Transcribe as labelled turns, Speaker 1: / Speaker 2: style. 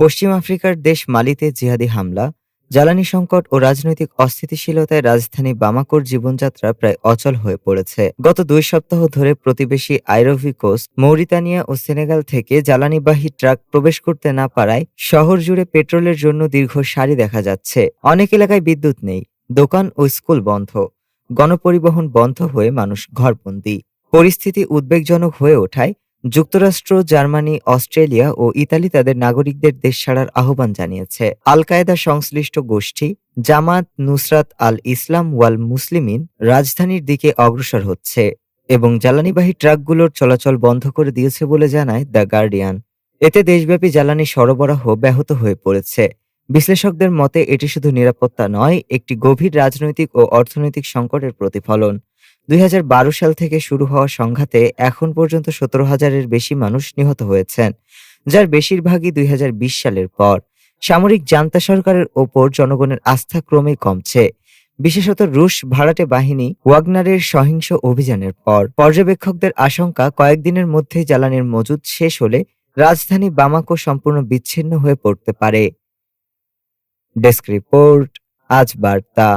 Speaker 1: পশ্চিম আফ্রিকার দেশ মালিতে জিহাদি হামলা, জ্বালানি সংকট ও রাজনৈতিক অস্থিতিশীলতায় রাজধানী বামাকোর জীবনযাত্রা প্রায় অচল হয়ে পড়েছে। গত দুই সপ্তাহ ধরে প্রতিবেশী আইরোভি কোস্ট, মৌরিতানিয়া ও সেনেগাল থেকে জ্বালানিবাহী ট্রাক প্রবেশ করতে না পারায় শহর জুড়ে পেট্রোলের জন্য দীর্ঘ সারি দেখা যাচ্ছে। অনেক এলাকায় বিদ্যুৎ নেই, দোকান ও স্কুল বন্ধ, গণপরিবহন বন্ধ হয়ে মানুষ ঘরবন্দি। পরিস্থিতি উদ্বেগজনক হয়ে ওঠায় যুক্তরাষ্ট্র, জার্মানি, অস্ট্রেলিয়া ও ইতালি তাদের নাগরিকদের দেশ ছাড়ার আহ্বান জানিয়েছে। আল কায়েদা সংশ্লিষ্ট গোষ্ঠী জামাত নুসরাত আল ইসলাম ওয়াল মুসলিমিন রাজধানীর দিকে অগ্রসর হচ্ছে এবং জ্বালানিবাহী ট্রাকগুলোর চলাচল বন্ধ করে দিয়েছে বলে জানায় দ্য গার্ডিয়ান। এতে দেশব্যাপী জ্বালানি সরবরাহ ব্যাহত হয়ে পড়েছে। বিশ্লেষকদের মতে, এটি শুধু নিরাপত্তা নয়, একটি গভীর রাজনৈতিক ও অর্থনৈতিক সংকটের প্রতিফলন। দুই হাজার বারো সাল থেকে শুরু হওয়া সংঘাতে এখন পর্যন্ত সতেরো হাজারের বেশি মানুষ নিহত হয়েছেন, যার বেশিরভাগই দুই হাজার বিশ সালের পর। সামরিক জান্তা সরকারের ওপর জনগণের আস্থা ক্রমেই কমছে। বিশেষত রুশ ভাড়াটে বাহিনী ওয়াগনারের সহিংস অভিযানের পর। পর্যবেক্ষকদের আশঙ্কা, কয়েকদিনের মধ্যেই জ্বালানির মজুদ শেষ হলে রাজধানী বামাকো সম্পূর্ণ বিচ্ছিন্ন হয়ে পড়তে পারে। ডেস্ক রিপোর্ট, আজ বার্তা।